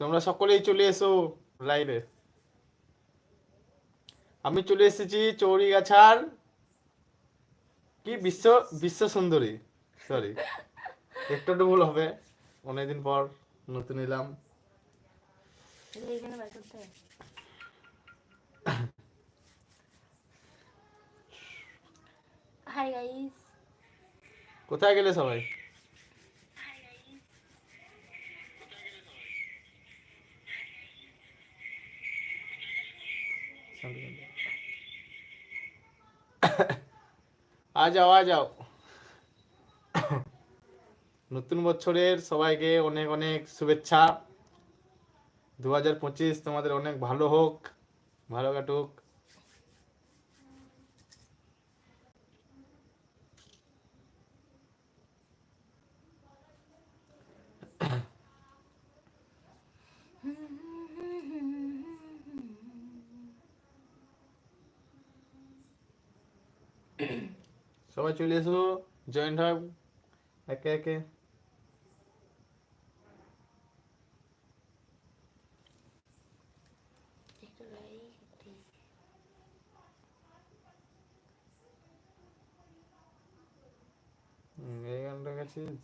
তোমরা সকলেই চলে এসো লাইভে আমি চলে এসেছি চৌরিগাছার কি বিশ্ব বিশ্ব সুন্দরী। সরি একটু ভুল হবে। অনেকদিন পর নতুন এলাম। হাই গাইস কোথায় গেলে সবাই? আ যাও আ যাও। নতুন বছরের সবাইকে অনেক অনেক শুভেচ্ছা। দু হাজার পঁচিশ তোমাদের অনেক ভালো হোক, ভালো কাটুক। সবাই চলে এসো জয়েন্ট হয় একে একে। এই গানটা গেছিস?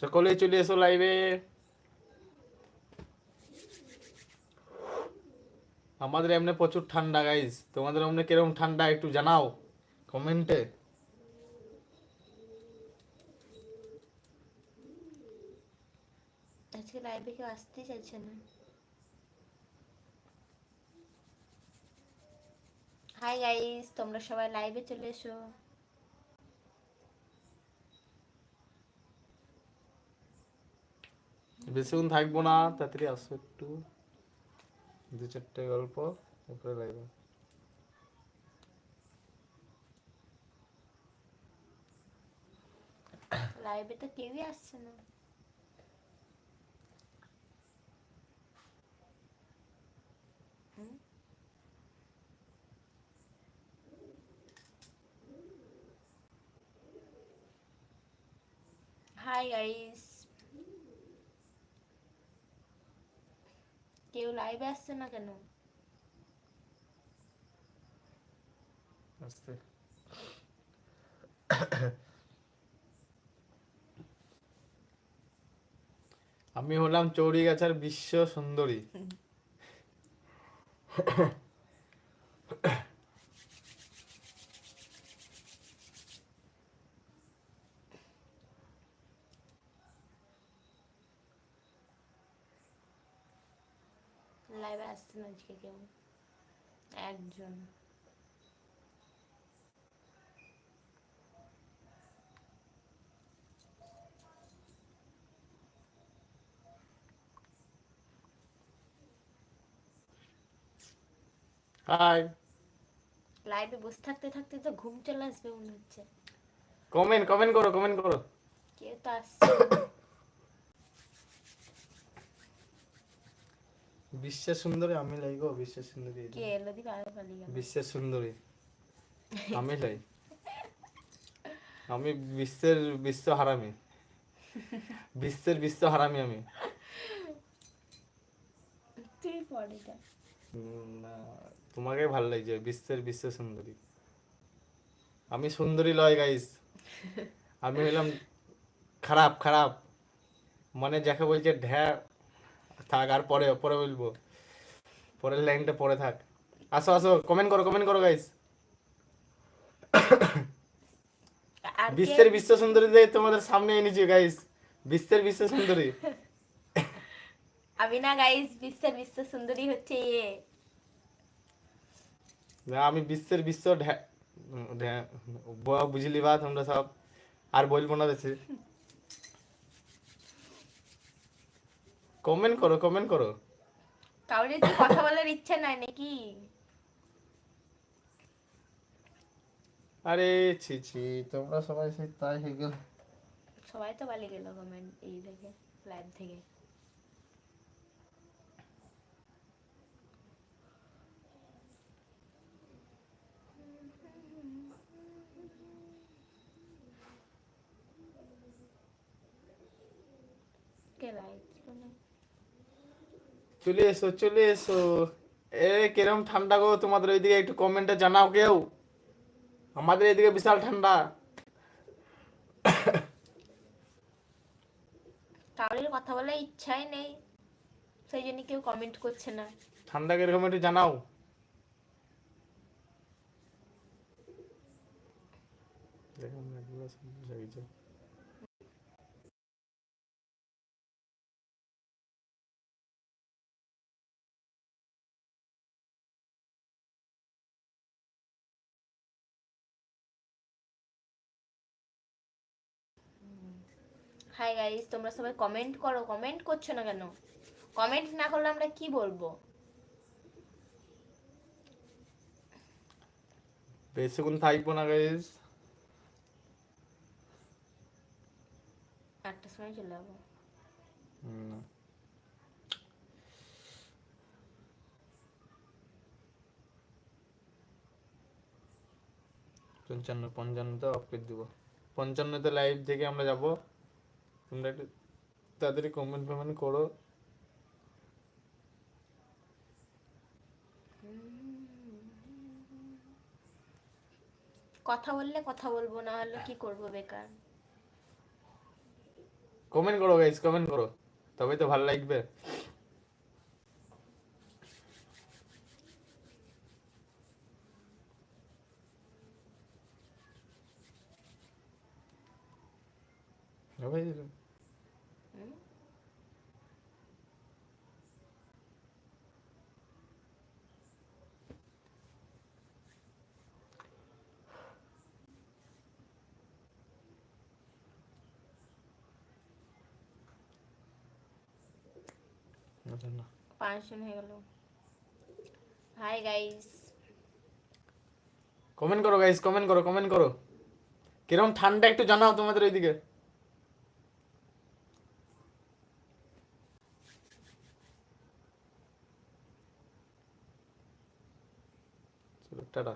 সকলেই চলে এসো লাইভে আমাদের এমনি প্রচুর ঠান্ডা গাইজ তোমাদের এমনি কীরকম ঠান্ডা, একটু জানাও কমেন্টে আজকে লাইভে কেউ আসতেই চাইছে না। হাই গাইস তোমরা সবাই লাইভে চলে এসো। বেশিক্ষণ থাকব না, তাড়াতাড়ি আসো একটু। দু চারটে গল্প, তারপরে লাইভে। লাইভে তো কেউই আসছে না। হুম? হাই গাইস কেউ লাইভে আসছে না কেন? আসছে। আমি হলাম চৌরিগাছার বিশ্ব সুন্দরী। লাইভে আসছে না আজকে কেউ? একজন। হাই লাইভে বসে থাকতে থাকতে তো ঘুম চলে আসবে মনে হচ্ছে। কমেন্ট কমেন্ট করো কমেন্ট করো। কেউ তো আসছে বিশ্বের সুন্দরী আমি লাই গো বিশ্বের সুন্দরী। কে এলো দিকে আরও পালিয়ে বিশ্বের সুন্দরী। আমি লাই। আমি বিশ্বের বিশ্ব হারামি। বিশ্বের বিশ্ব হারামি আমি। তুই পড়ে যা তোমাকে ভালো লাগছে বিশ্বের বিশ্ব সুন্দরী। আমি সুন্দরী লয় গাইস আমি হইলাম খারাপ খারাপ। মানে যাকে বলছে ঢ্যা থাক আর পরে পরে বলব। পরের লাইনটা পরে থাক। আসো আসো কমেন্ট করো কমেন্ট করো গাইস বিশ্বের বিশ্ব সুন্দরী তোমাদের সামনে এনেছি গাইস বিশ্বের বিশ্ব সুন্দরী। আমি না গাইস বিশ্বের বিশ্ব সুন্দরী হচ্ছে ইয়ে না, আমি বিশ্বের বিশ্ব বুঝলি বা তোমরা সব। আর বলব না বেশি। কমেন্ট করো কমেন্ট করো। কাউরে কি কথা বলার ইচ্ছা নাই নাকি? আরে ছি ছি তোমরা সবাই সেই তাই হয়ে গেল। সবাই তো পালিয়ে গেল কমেন্ট এই দেখে লাইভ থেকে। কে লাইভ চলে এসো চলে এসো। এ কিরম ঠান্ডা গো? তোমাদের ওইদিকে একটু কমেন্টে জানাও কেউ। আমাদের এদিকে বিশাল ঠান্ডা। কাউরির কথা বলার ইচ্ছাই নেই। সেই জন্য কেউ কমেন্ট করছে না। ঠান্ডা কীরকম একটু জানাও। দেখো হাই গাইস তোমরা সবাই কমেন্ট করো কমেন্ট করছ না কেন? কমেন্ট না করলে আমরা কি বলব? বেশিক্ষণ থাকব না গাইস আটটার সময় চলে যাব। পঞ্চান্ন পঞ্চান্নতে অফ করে দিব। পঞ্চান্নতে লাইভ থেকে আমরা যাব। তোমরা একটু তাড়াতাড়ি কমেন্ট ফমেন্ট করো। কথা বললে কথা বলব না হলে কি করব বেকার? কমেন্ট করো গাইস কমেন্ট করো। তবেই তো ভালো লাগবে। ভাই আচ্ছা, না পাঁচজন হয়ে গেল। হাই গাইস কমেন্ট করো গাইস কমেন্ট করো কমেন্ট করো। কিরম ঠান্ডা একটু জানাও তোমাদের ওইদিকে। টাটা।